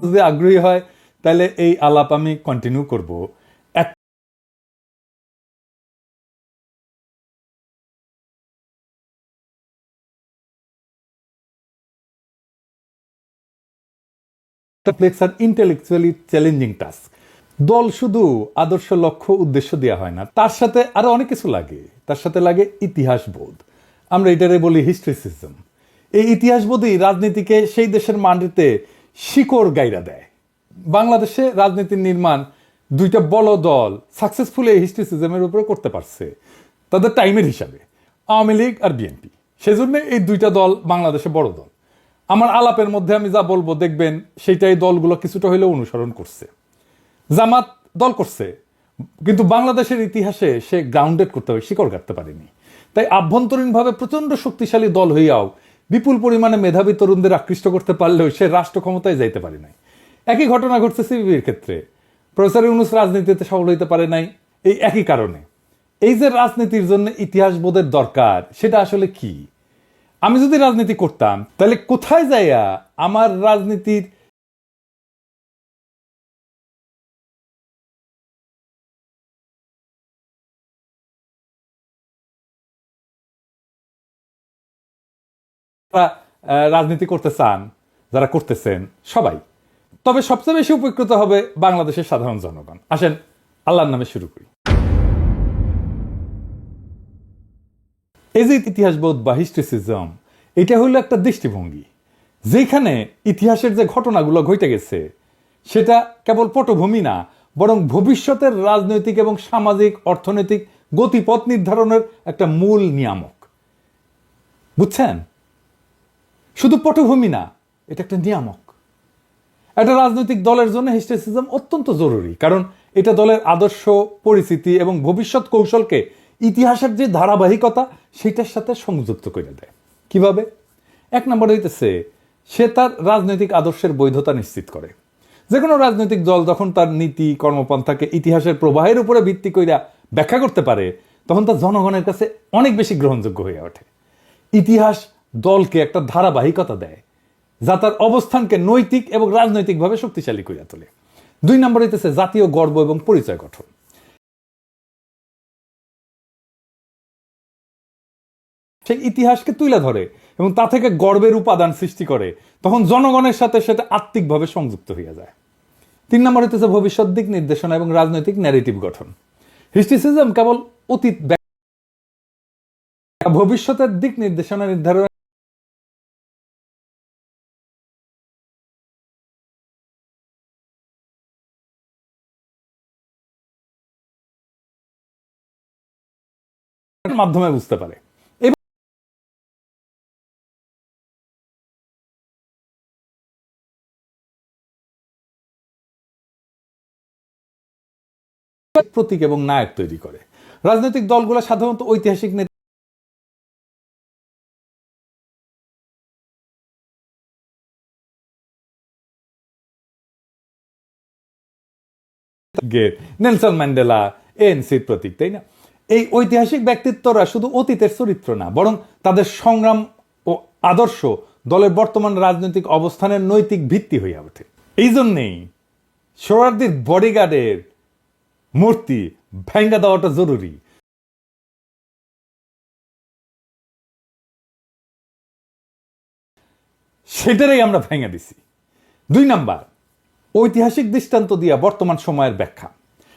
যদি আগ্রহী হয়, তাহলে এই আলাপ আমি কন্টিনিউ করব। এক কমপ্লেক্স আর ইন্টেলেকচুয়ালি চ্যালেঞ্জিং টাস্ক দল শুধু আদর্শ লক্ষ্য উদ্দেশ্য দেওয়া হয় না, তার সাথে আরও অনেক কিছু লাগে। তার সাথে লাগে ইতিহাস বোধ আমরা এটারে বলি হিস্ট্রিসিজম এই ইতিহাস বোধই রাজনীতিকে সেই দেশের মাটিতে শিকড় গাইরা দেয়। বাংলাদেশে রাজনীতির নির্মাণ দুইটা বড় দল সাকসেসফুল এই হিস্ট্রিসিজমের উপরে করতে পারছে। তাদের টাইমের হিসাবে, আওয়ামী লীগ আর বিএনপি সেজন্য এই দুইটা দল বাংলাদেশে বড় দল। আমার আলাপের মধ্যে আমি যা বলব, দেখবেন সেইটাই দলগুলো কিছুটা হলেও অনুসরণ করছে। জামাত দল করছে, কিন্তু বাংলাদেশের ইতিহাসে সে গ্রাউন্ডেড করতে হবে, শিকড় কাটতে পারেনি। তাই আভ্যন্তরীণভাবে প্রচণ্ড শক্তিশালী দল হইয়াও বিপুল পরিমাণে মেধাবী তরুণদের আকৃষ্ট করতে পারলেও সে রাষ্ট্র ক্ষমতায় যাইতে পারে নাই। একই ঘটনা ঘটছে সিবিবির ক্ষেত্রে। প্রফেসর ইউনুস রাজনীতিতে সফল হইতে পারে নাই এই একই কারণে। এই যে রাজনীতির জন্য ইতিহাস বোধের দরকার, সেটা আসলে কি? আমি যদি রাজনীতি করতাম, তাহলে কোথায় যাইয়া আমার রাজনীতির যারা, রাজনীতি করতে চান যারা করতেছেন সবাই। তবে সবচেয়ে বেশি উপকৃত হবে বাংলাদেশের সাধারণ জনগণ। আসেন আল্লাহর নামে শুরু করি। এই যে ইতিহাসবোধ বা হিস্ট্রিসিজম এটা হলো একটা দৃষ্টিভঙ্গি। যেখানে ইতিহাসের যে ঘটনাগুলো ঘটে গেছে সেটা কেবল পটভূমি না বরং ভবিষ্যতের রাজনৈতিক এবং সামাজিক অর্থনৈতিক গতিপথ নির্ধারণের একটা মূল নিয়ামক। বুঝছেন? শুধু পটভূমি না, এটা একটা নিয়ামক। একটা রাজনৈতিক দলের জন্য হিস্ট্রিসিজম অত্যন্ত জরুরি, কারণ এটা দলের আদর্শ, পরিস্থিতি এবং ভবিষ্যৎ কৌশলকে ইতিহাসের যে ধারাবাহিকতা, সেটার সাথে সংযুক্ত করে দেয়। কীভাবে? এক নম্বর হইতেছে, সে তার রাজনৈতিক আদর্শের বৈধতা নিশ্চিত করে। যে কোনো রাজনৈতিক দল যখন তার নীতি, কর্মপন্থাকে ইতিহাসের প্রবাহের উপরে ভিত্তি কইরা ব্যাখ্যা করতে পারে, তখন তা জনগণের কাছে অনেক বেশি গ্রহণযোগ্য হয়ে ওঠে। ইতিহাস দলকে একটা ধারাবাহিকতা দেয়, যা তার অবস্থানকে নৈতিক এবং রাজনৈতিকভাবে শক্তিশালী করিয়া তোলে। দুই নম্বর হইতেছে জাতীয় গর্ব এবং পরিচয় গঠন। সেই ইতিহাসকে তুলে ধরে এবং তা থেকে গর্বের উপাদান সৃষ্টি করে, তখন জনগণের সাথে সেটা আত্মিকভাবে সংযুক্ত হইয়া যায়। তিন নম্বর হইতেছে ভবিষ্যৎ দিক নির্দেশনা এবং রাজনৈতিক ন্যারেটিভ গঠন। হিস্ট্রিসিজম কেবল অতীত ভবিষ্যতের দিক নির্দেশনা নির্ধারণ মাধ্যমে বুঝতে পারে। প্রতীক এবং নায়ক তৈরি করে। রাজনৈতিক দলগুলো সাধারণত ঐতিহাসিক নেতা নেলসন ম্যান্ডেলা, এএনসির প্রতীক, তাই না? এই ঐতিহাসিক ব্যক্তিত্বরা শুধু অতীতের চরিত্র না, বরং তাদের সংগ্রাম ও আদর্শ দলের বর্তমান রাজনৈতিক অবস্থানের নৈতিক ভিত্তি হইয়া ওঠে। এই জন্যেই সোহরার্দির বডিগার্ডের মূর্তি ভেঙ্গা দেওয়াটা জরুরি। সেটারই আমরা ভেঙে দিছি। দুই নাম্বার, ঐতিহাসিক দৃষ্টান্ত দিয়া বর্তমান সময়ের ব্যাখ্যা।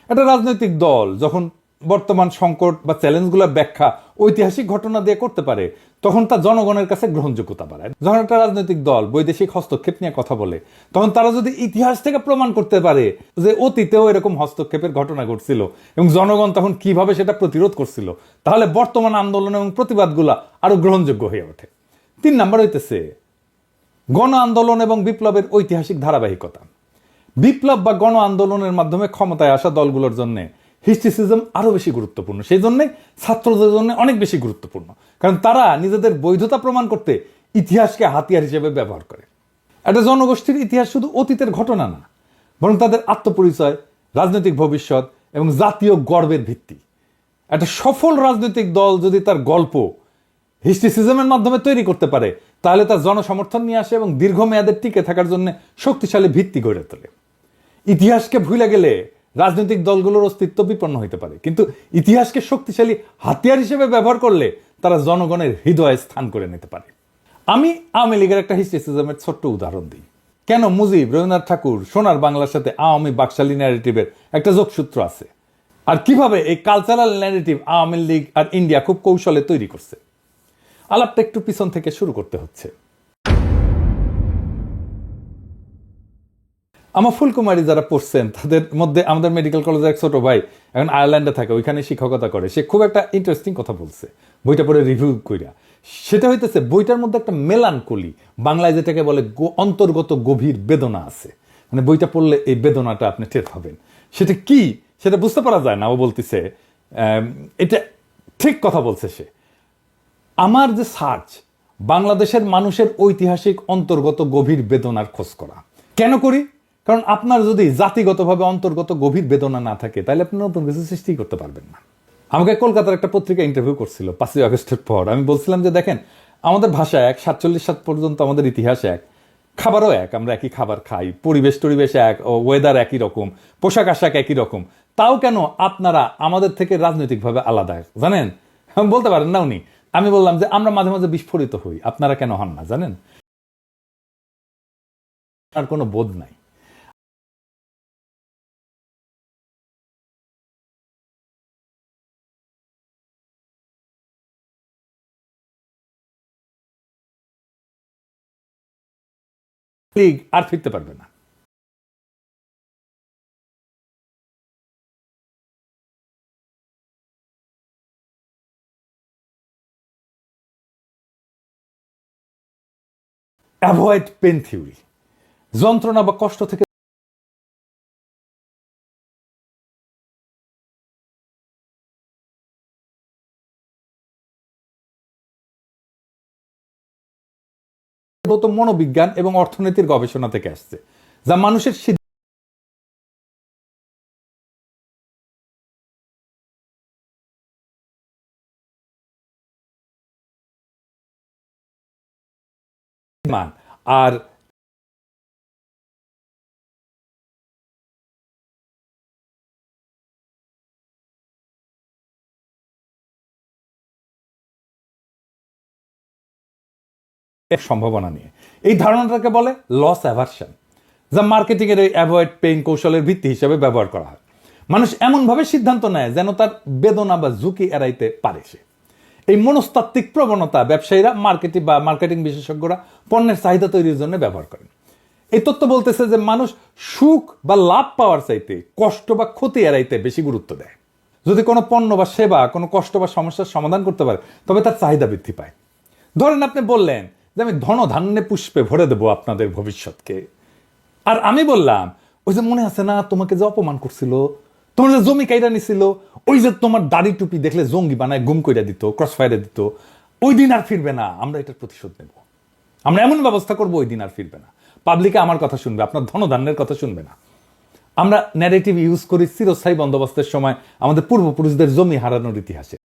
একটা রাজনৈতিক দল যখন বর্তমান সংকট বা চ্যালেঞ্জগুলোর ব্যাখ্যা ঐতিহাসিক ঘটনা দিয়ে করতে পারে, তখন তা জনগণের কাছে গ্রহণযোগ্যতা বাড়ায়। যখন একটা রাজনৈতিক দল বৈদেশিক হস্তক্ষেপ নিয়ে কথা বলে, তখন তারা যদি ইতিহাস থেকে প্রমাণ করতে পারে যে অতীতেও এরকম হস্তক্ষেপের ঘটনা ঘটছিল এবং জনগণ তখন কীভাবে সেটা প্রতিরোধ করছিল, তাহলে বর্তমান আন্দোলন এবং প্রতিবাদগুলা আরও গ্রহণযোগ্য হয়ে ওঠে। তিন নাম্বার হইতেছে গণ আন্দোলন এবং বিপ্লবের ঐতিহাসিক ধারাবাহিকতা। বিপ্লব বা গণ আন্দোলনের মাধ্যমে ক্ষমতায় আসা দলগুলোর জন্য হিস্ট্রিসিজম আরও বেশি গুরুত্বপূর্ণ। সেই জন্যে, ছাত্রদের জন্য অনেক বেশি গুরুত্বপূর্ণ। কারণ তারা নিজেদের বৈধতা প্রমাণ করতে ইতিহাসকে হাতিয়ার হিসেবে ব্যবহার করে। একটা জনগোষ্ঠীর ইতিহাস শুধু অতীতের ঘটনা না, বরং তাদের আত্মপরিচয়, রাজনৈতিক ভবিষ্যৎ এবং জাতীয় গর্বের ভিত্তি। একটা সফল রাজনৈতিক দল যদি তার গল্প হিস্ট্রিসিজমের মাধ্যমে তৈরি করতে পারে, তাহলে তার জনসমর্থন নিয়ে আসে এবং দীর্ঘমেয়াদের টিকে থাকার জন্য শক্তিশালী ভিত্তি গড়ে তোলে। ইতিহাসকে ভুলে গেলে রাজনৈতিক দলগুলোর অস্তিত্ব বিপন্ন হতে পারে। কিন্তু ইতিহাসকে শক্তিশালী হাতিয়ার হিসেবে ব্যবহার করলে তারা জনগণের হৃদয়ে স্থান করে নিতে পারে। আমি আওয়ামী লীগের একটা হিস্ট্রিসিজমের ছোট্ট উদাহরণ দিই। কেন মুজিব, রবীন্দ্রনাথ ঠাকুর, সোনার বাংলার সাথে আওয়ামী বাকশালী ন্যারেটিভের একটা যোগসূত্র আছে? আর কীভাবে এই কালচারাল ন্যারেটিভ আওয়ামী লীগ আর ইন্ডিয়া খুব কৌশলে তৈরি করছে? আলাপটা একটু পিছন থেকে শুরু করতে হচ্ছে। আমার ফুলকুমারী যারা পড়ছেন, তাদের মধ্যে আমাদের মেডিকেল কলেজের এক ছোট ভাই এখন আয়ারল্যান্ডে থাকে ওইখানে শিক্ষকতা করে। সে খুব একটা ইন্টারেস্টিং কথা বলছে, বইটা পড়ে রিভিউ কইরা। সেটা হইতেছে, বইটার মধ্যে একটা মেলান মেলানকলি বাংলায় যেটাকে বলে অন্তর্গত গভীর বেদনা আছে। মানে বইটা পড়লে এই বেদনাটা আপনি টের পাবেন। সেটা কি? সেটা বুঝতে পারা যায় না, ও বলতেছে এটা ঠিক কথা বলছে সে। আমার যে সার্চ, বাংলাদেশের মানুষের ঐতিহাসিক অন্তর্গত গভীর বেদনার খোঁজ করা। কেন করি? কারণ আপনার যদি জাতিগতভাবে, অন্তর্গত গভীর বেদনা না থাকে, তাহলে আপনি নতুন কিছু সৃষ্টি করতে পারবেন না। আমাকে কলকাতার একটা পত্রিকা ইন্টারভিউ করছিল, পাঁচই আগস্টের পর। আমি বলছিলাম যে, দেখেন, আমাদের ভাষা এক, সাতচল্লিশ সাত পর্যন্ত আমাদের ইতিহাস এক। খাবারও এক, আমরা একই খাবার খাই, পরিবেশ টরিবেশ এক ওয়েদার একই রকম, পোশাক আশাক একই রকম। তাও কেন আপনারা আমাদের থেকে রাজনৈতিকভাবে আলাদা, জানেন? বলতে পারেন না উনি। আমি বললাম যে, আমরা মাঝে মাঝে বিস্ফোরিত হই, আপনারা কেন হন না, জানেন? আর কোনো বোধ নাই। লীগ আর ফিরতে পারবে না। অ্যাভয়েড পেন থিওরি যন্ত্রণা বা কষ্ট থেকে মূলত মনোবিজ্ঞান এবং অর্থনীতির গবেষণা থেকে আসছে যা মানুষের মান আর এর সম্ভাবনা নিয়ে। এই ধারণাটাকে বলে লস অ্যাভারশন যা মার্কেটিং এর অ্যাভয়েড পেইন কৌশলের ভিত্তি হিসেবে ব্যবহার করা হয়। মানুষ এমনভাবে সিদ্ধান্ত নেয় যেন তার বেদনা বা ঝুঁকি এড়াইতে পারে সে। এই মনস্তাত্ত্বিক প্রবণতা ব্যবসায়ীরা মার্কেটিং বা মার্কেটিং বিশেষজ্ঞরা পণ্যের চাহিদা তৈরির জন্য ব্যবহার করেন। এই তত্ত্ব বলতেছে যে মানুষ সুখ বা লাভ পাওয়ার চাইতে কষ্ট বা ক্ষতি এড়াইতে বেশি গুরুত্ব দেয়। যদি কোনো পণ্য বা সেবা কোনো কষ্ট বা সমস্যার সমাধান করতে পারে, তবে তার চাহিদা বৃদ্ধি পায়। ধরেন আপনি বললেন যে আমি ধন ধান্যে পুষ্পে ভরে দেবো আপনাদের ভবিষ্যৎকে। আর আমি বললাম, ওই যে মনে আছে না, তোমাকে যে অপমান করছিল? তোমার যে জমি কাইরা নিছিল? ওই যে তোমার দাড়ি টুপি দেখলে জঙ্গি বানায় গুম কইরা দিত ক্রস ফায়ারে দিত, ওই দিন আর ফিরবে না, আমরা এটার প্রতিশোধ নেব। আমরা এমন ব্যবস্থা করব, ওই দিন আর ফিরবে না। পাবলিকে আমার কথা শুনবে, আপনার ধনধান্যের কথা শুনবে না। আমরা ন্যারেটিভ ইউজ করি চিরস্থায়ী বন্দোবস্তের সময় আমাদের পূর্বপুরুষদের জমি হারানোর ইতিহাসে।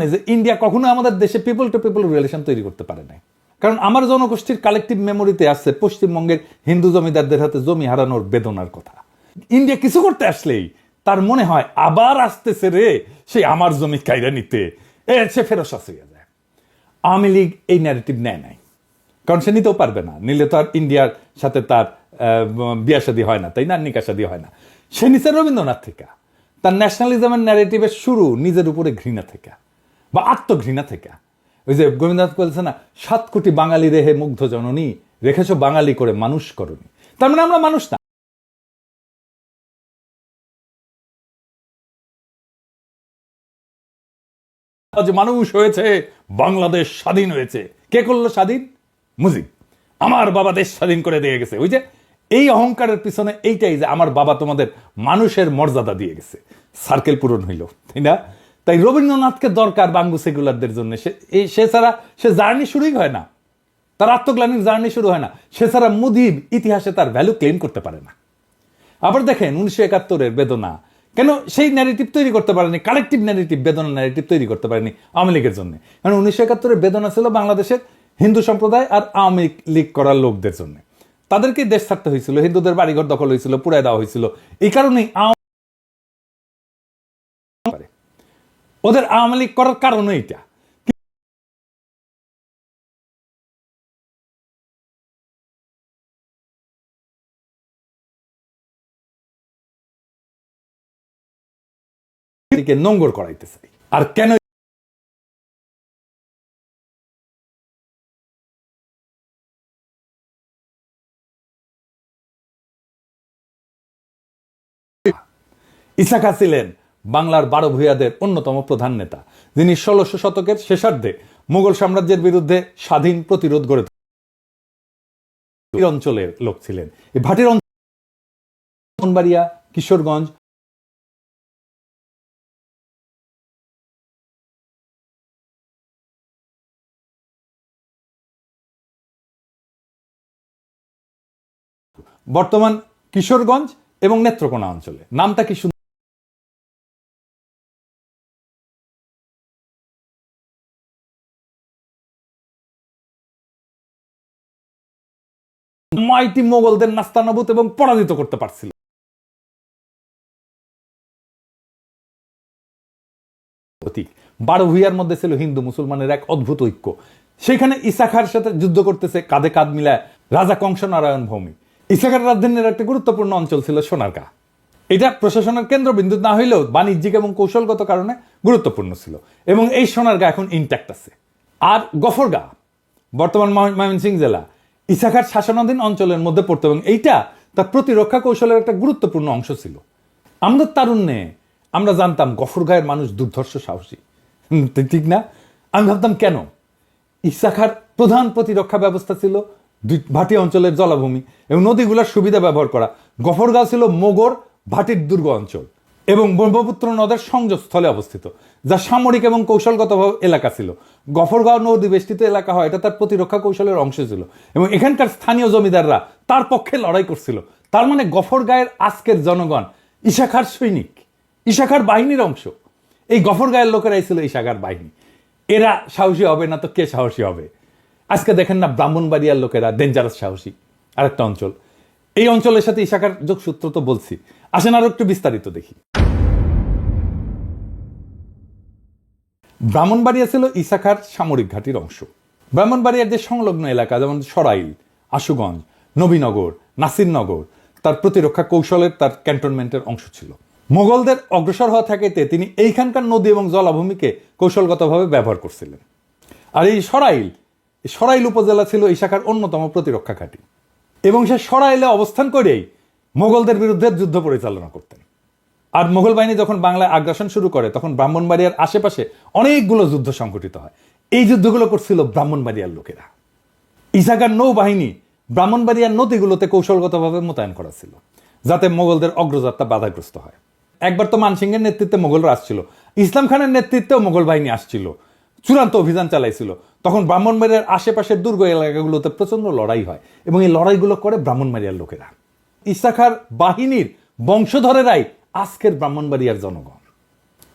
যে ইন্ডিয়া কখনো আমাদের দেশে পিপল টু পিপল রিলেশন তৈরি করতে পারে নাই। কারণ আমার জনগোষ্ঠীর কালেকটিভ মেমোরিতে আছে পশ্চিমবঙ্গের হিন্দু জমিদারদের হাতে জমি হারানোর বেদনার কথা। ইন্ডিয়া কিছু করতে আসলেই তার মনে হয় আবার আসতেছে রে সে আমার জমি কাইরা নিতে। এ, সে ফেরত হয়ে যায়। আওয়ামী লীগ এই ন্যারেটিভ নেয় নাই। কারণ সে নিতেও পারবে না। নিলে তো আর ইন্ডিয়ার সাথে তার বিয়া শাদী হয় না, তাই না? নিকা শাদী হয় না। সে নিচে রবীন্দ্রনাথ থেকে। তার ন্যাশনালিজমের ন্যারেটিভের শুরু নিজের উপরে ঘৃণা থেকে। বা আত্মঘৃণা থেকে। ওই যে গোবিন্দনাথ বলছে না, সাত কোটি বাঙালি রেহে মুগ্ধ জননী, রেখেছো বাঙালি করে মানুষ করনি। তার মানে আমরা মানুষ না। আজ মানুষ হয়েছে, বাংলাদেশ স্বাধীন হয়েছে। কে করল স্বাধীন? মুজিব। আমার বাবা দেশ স্বাধীন করে দিয়ে গেছে। ওই যে এই অহংকারের পিছনে এইটাই যে আমার বাবা তোমাদের মানুষের মর্যাদা দিয়ে গেছে। সার্কেল পূরণ হইল, তাই না? তাই রবীন্দ্রনাথকে দরকার বাঙ্গু সেকুলারদের জন্য। সে ছাড়া সে জার্নি শুরুই হয় না। তার আত্মগ্লানির জার্নি শুরু হয় না। সে ছাড়া মুদিব ইতিহাসে তার ভ্যালু ক্লেম করতে পারে না। আবার দেখেন, উনিশশো একাত্তরের বেদনা। কেন সেই ন্যারেটিভ তৈরি করতে পারেনি কালেকটিভ ন্যারেটিভ বেদনা ন্যারেটিভ তৈরি করতে পারেনি আওয়ামী লীগের জন্য। কারণ উনিশশো একাত্তরের বেদনা ছিল বাংলাদেশের হিন্দু সম্প্রদায় আর আওয়ামী লীগ করার লোকদের জন্য। তাদেরকে দেশ ছাড়তে হয়েছিল, হিন্দুদের বাড়িঘর দখল হয়েছিল পুরাই দেওয়া হয়েছিল। এই কারণেই আওয়ামী পারে। ওদের আওয়ামী লীগ করার কারণ এইটা। নোংর করাইতে চাই আর কেন ইসাকা ছিলেন বাংলার বারো ভূয়াদের অন্যতম প্রধান নেতা। যিনি ষোলশো শতকের শেষার্ধে মুঘল সাম্রাজ্যের বিরুদ্ধে স্বাধীন প্রতিরোধ গড়ে অঞ্চলের লোক ছিলেন। এই ভাটির অঞ্চল বাড়িয়া কিশোরগঞ্জ বর্তমান কিশোরগঞ্জ এবং নেত্রকোনা অঞ্চলে। নামটা কি মাইটি মোগলদের নাস্তানাবুত এবং পরাজিত করতে পারছিল। প্রতীক। বারো ভুইয়ার মধ্যে ছিল হিন্দু মুসলমানের এক অদ্ভুত ঐক্য। সেখানে ইসাখার সাথে যুদ্ধ করতেছে কাঁধে কাঁধ মিলায় রাজা কংস নারায়ণ ভৌমি। ইসাখার রাজধানীর একটা গুরুত্বপূর্ণ অঞ্চল ছিল সোনারগাঁ। এটা প্রশাসনের কেন্দ্রবিন্দু না হইলেও বাণিজ্যিক এবং কৌশলগত কারণে গুরুত্বপূর্ণ ছিল এবং এই সোনারগাঁ এখন ইন্ট্যাক্ট আছে। আর গফরগাঁ, বর্তমান ময়- ময়মনসিংহ জেলা ইসাখার শাসনাধীন অঞ্চলের মধ্যে পড়তো এবং এইটা তার প্রতিরক্ষা কৌশলের একটা গুরুত্বপূর্ণ অংশ ছিল। আমাদের তারুণ্যে আমরা জানতাম গফরগাঁয়ের মানুষ দুর্ধর্ষ সাহসী। ঠিক না? আমি ভাবতাম কেন? ইসাখার প্রধান প্রতিরক্ষা ব্যবস্থা ছিল দুই, ভাটি অঞ্চলের জলাভূমি এবং নদীগুলোর সুবিধা ব্যবহার করা। গফরগাঁও ছিল মোগর ভাটির দুর্গ অঞ্চল। এবং ব্রহ্মপুত্র নদের সংযোগস্থলে অবস্থিত, যা সামরিক এবং কৌশলগত এলাকা ছিল। গফরগাঁও নদী বেষ্টিত এলাকা হয়, এটা তার প্রতিরক্ষা কৌশলের অংশ ছিল। এবং এখানকার স্থানীয় জমিদাররা তার পক্ষে লড়াই করছিল। তার মানে গফরগাঁয়ের আজকের জনগণ ইশাখার সৈনিক, ইশাখার বাহিনীর অংশ। এই গফরগাঁয়ের লোকেরাই ছিল ইশাখার বাহিনী। এরা সাহসী হবে না তো কে সাহসী হবে? আজকে দেখেন না ব্রাহ্মণবাড়িয়ার লোকেরা ডেঞ্জারাস সাহসী, আরেকটা অঞ্চল। এই অঞ্চলের সাথে ইশাখার যোগসূত্র তো বলছি। আসেন আরও একটু বিস্তারিত দেখি। ব্রাহ্মণবাড়িয়া ছিল ইসাখার সামরিক ঘাটির অংশ। ব্রাহ্মণবাড়িয়ার যে সংলগ্ন এলাকা, যেমন সরাইল, আশুগঞ্জ, নবীনগর, নাসিরনগর, তার প্রতিরক্ষা কৌশলের তার ক্যান্টনমেন্টের অংশ ছিল। মোগলদের অগ্রসর হওয়া থাকাতে তিনি এইখানকার নদী এবং জলাভূমিকে কৌশলগতভাবে ব্যবহার করছিলেন। আর এই সরাইল সরাইল উপজেলা ছিল এই শাখার অন্যতম প্রতিরক্ষা ঘাঁটি। এবং সে সরাইলে অবস্থান করেই মোগলদের বিরুদ্ধে যুদ্ধ পরিচালনা করতেন। আর মোগল বাহিনী যখন বাংলায় আগ্রাসন শুরু করে, তখন ব্রাহ্মণবাড়িয়ার আশেপাশে অনেকগুলো যুদ্ধ সংঘটিত হয়। এই যুদ্ধগুলো করছিল ব্রাহ্মণবাড়িয়ার লোকেরা। ইসাগার নৌবাহিনী ব্রাহ্মণবাড়িয়ার নদীগুলোতে কৌশলগতভাবে মোতায়েন করা ছিল, যাতে মোগলদের অগ্রযাত্রা বাধাগ্রস্ত হয়। একবার তো মানসিংহের নেতৃত্বে মোগলরা আসছিল ইসলাম খানের নেতৃত্বেও মোগল বাহিনী আসছিল, চূড়ান্ত অভিযান চালাইছিল। তখন ব্রাহ্মণবাড়িয়ার আশেপাশের দুর্গ এলাকাগুলোতে প্রচণ্ড লড়াই হয় এবং এই লড়াইগুলো করে ব্রাহ্মণবাড়িয়ার লোকেরা। ইসাখার বাহিনীর বংশধরেরাই আজকের ব্রাহ্মণবাড়িয়ার জনগণ।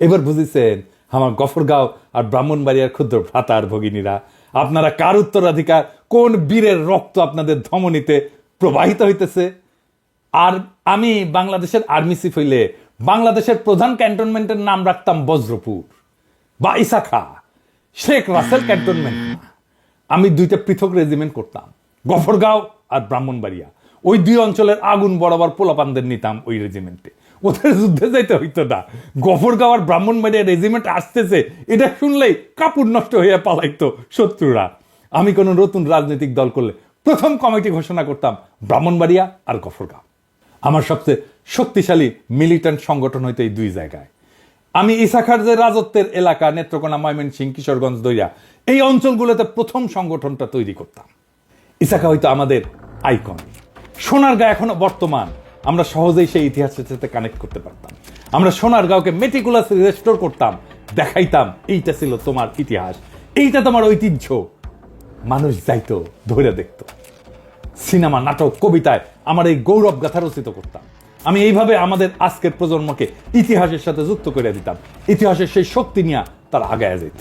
এবার বুঝেছেন, আমার গফরগাঁও আর ব্রাহ্মণবাড়িয়ার ক্ষুদ্র ভ্রাতা আর ভগিনীরা, আপনারা কার উত্তরাধিকার, কোন বীরের রক্ত আপনাদের ধমনীতে প্রবাহিত হইতেছে? আর আমি বাংলাদেশের আর্মি চিফ হইলে বাংলাদেশের প্রধান ক্যান্টনমেন্টের নাম রাখতাম বজ্রপুর বা ইসাখা শেখ রাসেল ক্যান্টনমেন্ট। আমি দুইটা পৃথক রেজিমেন্ট করতাম, গফরগাঁও আর ব্রাহ্মণবাড়িয়া। ওই দুই অঞ্চলের আগুন বরাবর পোলাপানদের নিতাম ওই রেজিমেন্টে ওদের যুদ্ধে যাইতে হইতো না। গফরগাঁও আর ব্রাহ্মণবাড়িয়া রেজিমেন্ট আসতেছে, এটা শুনলেই কাপড় নষ্ট হইয়া পালাইতো শত্রুরা। আমি কোনো নতুন রাজনৈতিক দল করলে প্রথম কমিটি ঘোষণা করতাম ব্রাহ্মণবাড়িয়া আর গফরগাঁও। আমার সবচেয়ে শক্তিশালী মিলিটেন্ট সংগঠন হইতো এই দুই জায়গায়। আমি ইসাখার যে রাজত্বের এলাকা, নেত্রকোনা, ময়মনসিংহ, কিশোরগঞ্জ দইয়া, এই অঞ্চলগুলোতে প্রথম সংগঠনটা তৈরি করতাম। ইসাখা হয়তো আমাদের আইকন সোনারগাঁ এখনও বর্তমান। আমরা সহজেই সেই ইতিহাসের সাথে কানেক্ট করতে পারতাম। আমরা সোনারগাঁওকে মেটিকুলাস রেস্টোর করতাম, দেখাইতাম, এইটা ছিল তোমার ইতিহাস, এইটা তোমার ঐতিহ্য। মানুষ যাইতো ধরে দেখতো। সিনেমা, নাটক, কবিতায় আমার এই গৌরব গাথা রচিত করতাম। আমি এইভাবে আমাদের আজকের প্রজন্মকে ইতিহাসের সাথে যুক্ত করে দিতাম। ইতিহাসের সেই শক্তি নিয়ে তারা আগায় যেত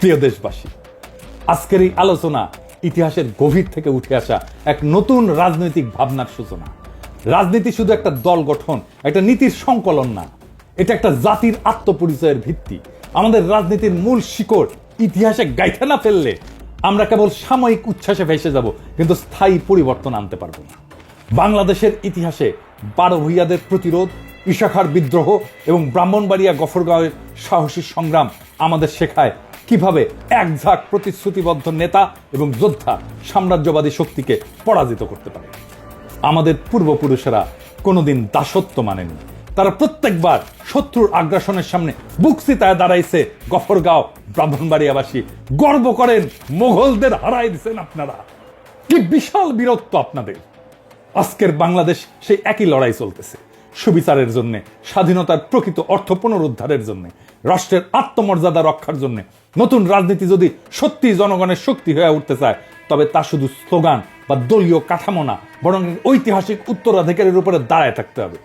প্রিয় দেশবাসী, আজকের এই আলোচনা ইতিহাসের গভীর থেকে উঠে আসা এক নতুন রাজনৈতিক ভাবনার সূচনা। রাজনীতি শুধু একটা দল গঠন, একটা নীতির সংকলন না, এটা একটা জাতির আত্মপরিচয়ের ভিত্তি। আমাদের রাজনীতির মূল শিকড় ইতিহাসে গাইথে না ফেললে আমরা কেবল সাময়িক উচ্ছ্বাসে ভেসে যাব, কিন্তু স্থায়ী পরিবর্তন আনতে পারব না। বাংলাদেশের ইতিহাসে বারো ভূইয়াদের প্রতিরোধ, ইশাখার বিদ্রোহ এবং ব্রাহ্মণবাড়িয়া গফরগাঁওয়ের সাহসী সংগ্রাম আমাদের শেখায় কীভাবে এক ঝাঁক প্রতিশ্রুতিবদ্ধ নেতা এবং যোদ্ধা সাম্রাজ্যবাদী শক্তিকে পরাজিত করতে পারে? আমাদের পূর্বপুরুষেরা কোনোদিন দাসত্ব মানেনি তারা প্রত্যেকবার শত্রুর আগ্রাসনের সামনে বুকসিতায় দাঁড়াইছে। গফরগাঁও, ব্রাহ্মণবাড়িয়াবাসী গর্ব করেন মোগলদের হারাই দিছেন আপনারা। কি বিশাল বীরত্ব আপনাদের। আজকের বাংলাদেশ সেই একই লড়াই চলতেছে। সুবিচারের জন্য, স্বাধীনতার প্রকৃত অর্থ পুনরুদ্ধারের জন্য, রাষ্ট্রের আত্মমর্যাদা রক্ষার জন্য। নতুন রাজনীতি যদি সত্যি জনগণের শক্তি হয়ে উঠতে চায়, তবে তা শুধু স্লোগান বা দলীয় কাঠামো না, বরং ঐতিহাসিক উত্তরাধিকারের উপরে দাঁড়ায় থাকতে হবে।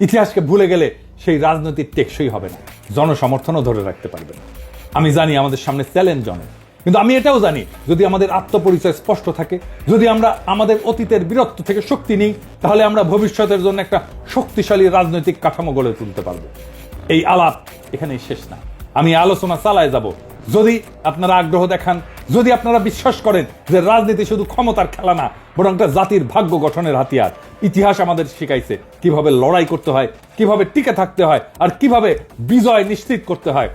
ইতিহাসকে ভুলে গেলে সেই রাজনীতি টেকসই হবে না। জনসমর্থনও ধরে রাখতে পারবে না। আমি জানি আমাদের সামনে চ্যালেঞ্জ অনেক। কিন্তু আমি এটাও জানি, যদি আমাদের আত্মপরিচয় স্পষ্ট থাকে, যদি আমরা আমাদের অতীতের বীরত্ব থেকে শক্তি নিই, তাহলে আমরা ভবিষ্যতের জন্য একটা শক্তিশালী রাজনৈতিক কাঠামো গড়ে তুলতে পারব। এই আলাপ এখানেই শেষ না। আমি আলোচনা চালায় যাব। যদি আপনারা আগ্রহ দেখান, যদি আপনারা বিশ্বাস করেন যে রাজনীতি শুধু ক্ষমতার খেলা না, বরং একটা জাতির ভাগ্য গঠনের হাতিয়ার, ইতিহাস আমাদের শিখাইছে কীভাবে লড়াই করতে হয়, কীভাবে টিকে থাকতে হয়, আর কীভাবে বিজয় নিশ্চিত করতে হয়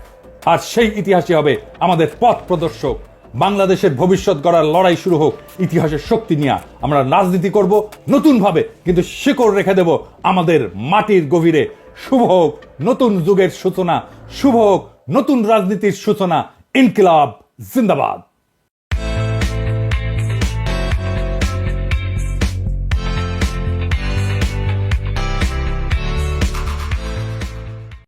আর সেই ইতিহাসই হবে আমাদের পথ প্রদর্শক। বাংলাদেশের ভবিষ্যৎ গড়ার লড়াই শুরু হোক, ইতিহাসের শক্তি নিয়ে আমরা রাজনীতি করব নতুনভাবে, কিন্তু শিকড় রেখে দেব আমাদের মাটির গভীরে। শুভ হোক নতুন যুগের সূচনা, শুভ হোক নতুন রাজনীতির সূচনা, ইনকিলাব, জিন্দাবাদ।